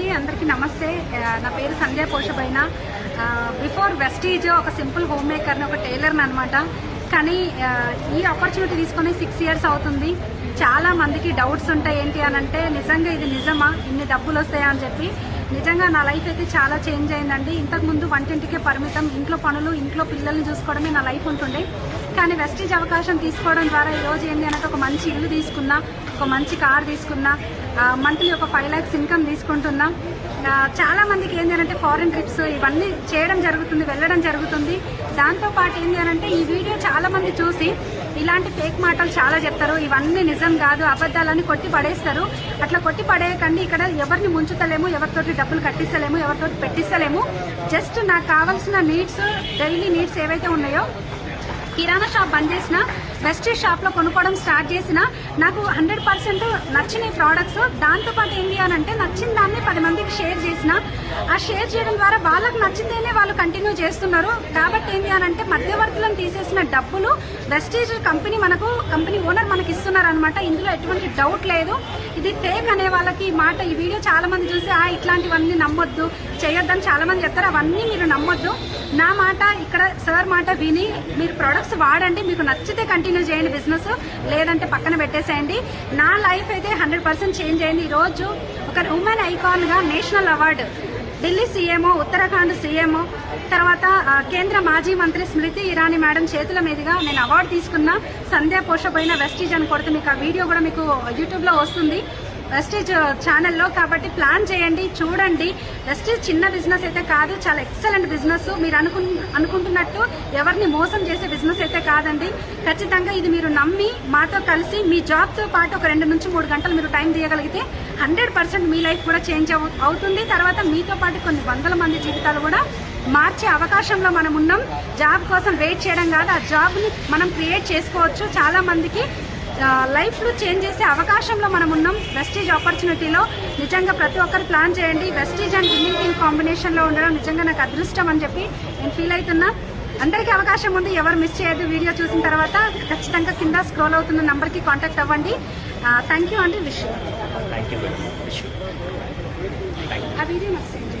అందరికీ నమస్తే. నా పేరు సంధ్య పోషబైన. బిఫోర్ వెస్టీజ్ ఒక సింపుల్ హోమ్ మేకర్ని ఒక టైలర్ని అనమాట కానీ ఈ ఆపర్చునిటీ తీసుకొని సిక్స్ ఇయర్స్ అవుతుంది. చాలా మందికి డౌట్స్ ఉంటాయి ఏంటి అని అంటే నిజంగా ఇది నిజమా? ఇన్ని డబ్బులు వస్తాయా అని చెప్పి నిజంగా నా లైఫ్ అయితే చాలా చేంజ్ అయిందండి. ఇంతకుముందు వంటింటికే పరిమితం ఇంట్లో పనులు ఇంట్లో పిల్లల్ని చూసుకోవడమే నా లైఫ్ ఉంటుండే. కానీ వెస్టేజ్ అవకాశం తీసుకోవడం ద్వారా ఈ రోజు ఏంటి అంటే ఒక మంచి ఇల్లు తీసుకున్నా ఒక మంచి కార్ తీసుకున్నా మంత్లీ ఒక ఫైవ్ ల్యాక్స్ ఇన్కమ్ తీసుకుంటున్నా. చాలా మందికి ఏంటి అంటే ఫారిన్ ట్రిప్స్ ఇవన్నీ చేయడం జరుగుతుంది వెళ్ళడం జరుగుతుంది. దాంతో పాటు ఏంటి అంటే ఈ వీడియో చాలా మంది చూసి ఇలాంటి ఫేక్ మాటలు చాలా చెప్తారు. ఇవన్నీ నిజం కాదు అబద్ధాలని కొట్టి పడేస్తారు. అట్లా కొట్టి పడేయకండి. ఇక్కడ ఎవరిని ముంచుతలేము ఎవరితోటి డబ్బులు కట్టిస్తలేము ఎవరితో పెట్టిస్తలేము. జస్ట్ నాకు కావాల్సిన నీడ్స్ డైలీ నీడ్స్ ఏవైతే ఉన్నాయో కిరాణా షాప్ బంద్ చేసిన వెస్టేజ్ షాప్లో కొనుక్కోవడం స్టార్ట్ చేసిన నాకు హండ్రెడ్ పర్సెంట్ నచ్చిన ప్రోడక్ట్స్ దాంతో పాటు ఏంటి అని అంటే నచ్చిన దాన్ని పది మందికి షేర్ చేసిన ఆ షేర్ చేయడం ద్వారా వాళ్ళకి నచ్చిందేనే వాళ్ళు కంటిన్యూ చేస్తున్నారు. కాబట్టి ఏంటి అని అంటే మధ్యవర్తులను తీసేసిన డబ్బులు వెస్టేజ్ కంపెనీ మనకు కంపెనీ ఓనర్ మనకి ఇస్తున్నారు అనమాట ఇందులో ఎటువంటి డౌట్ లేదు. ఇది ఫేక్ అనే వాళ్ళకి మాట ఈ వీడియో చాలా మంది చూసి ఆ ఇట్లాంటివన్నీ నమ్మొద్దు చేయొద్దని చాలా మంది చెప్తారు. అవన్నీ మీరు నమ్మొద్దు. నా మాట ఇక్కడ సార్ మాట విని మీరు ప్రొడక్ట్స్ వాడండి మీకు నచ్చితే కంటిన్యూ చేయండి బిజినెస్ లేదంటే పక్కన పెట్టేసేయండి. నా లైఫ్ అయితే హండ్రెడ్ పర్సెంట్ చేంజ్ అయింది. ఈ రోజు ఒక women ఐకాన్గా national award Delhi CMO Uttarakhand CMO తర్వాత కేంద్ర మాజీ మంత్రి స్మృతి ఇరానీ మేడం చేతుల మీదుగా నేను అవార్డు తీసుకున్న సంధ్యా పోషపోయిన వెస్టీజ్ అని కొడితే మీకు ఆ వీడియో కూడా మీకు యూట్యూబ్లో వస్తుంది. వెస్టేజ్ ఛానల్లో కాబట్టి ప్లాన్ చేయండి చూడండి. వెస్టేజ్ చిన్న బిజినెస్ అయితే కాదు చాలా ఎక్సలెంట్ బిజినెస్ మీరు అనుకు అనుకుంటున్నట్టు ఎవరిని మోసం చేసే బిజినెస్ అయితే కాదండి. ఖచ్చితంగా ఇది మీరు నమ్మి మాతో కలిసి మీ జాబ్తో పాటు ఒక రెండు నుంచి మూడు గంటలు మీరు టైం తీయగలిగితే హండ్రెడ్ పర్సెంట్ మీ లైఫ్ కూడా చేంజ్ అవు అవుతుంది. తర్వాత మీతో పాటు కొన్ని వందల మంది జీవితాలు కూడా మార్చే అవకాశంలో మనం ఉన్నాం. జాబ్ కోసం వెయిట్ చేయడం కాదు ఆ జాబ్ని మనం క్రియేట్ చేసుకోవచ్చు. చాలా మందికి లైఫ్లో చేంజ్ చేసే అవకాశంలో మనం ఉన్నాం. వెస్టీజ్ ఆపర్చునిటీలో నిజంగా ప్రతి ఒక్కరు ప్లాన్ చేయండి. వెస్టీజ్ అండ్ విన్నింగ్ టీమ్ కాంబినేషన్లో ఉండడం నిజంగా నాకు అదృష్టం అని చెప్పి నేను ఫీల్ అవుతున్నా. అందరికీ అవకాశం ఉంది. ఎవరు మిస్ చేయొద్దు. వీడియో చూసిన తర్వాత ఖచ్చితంగా కింద స్క్రోల్ అవుతున్న నంబర్కి కాంటాక్ట్ అవ్వండి. థ్యాంక్ యూ అండి. విష్ ఆ వీడియో నాకు సెండ్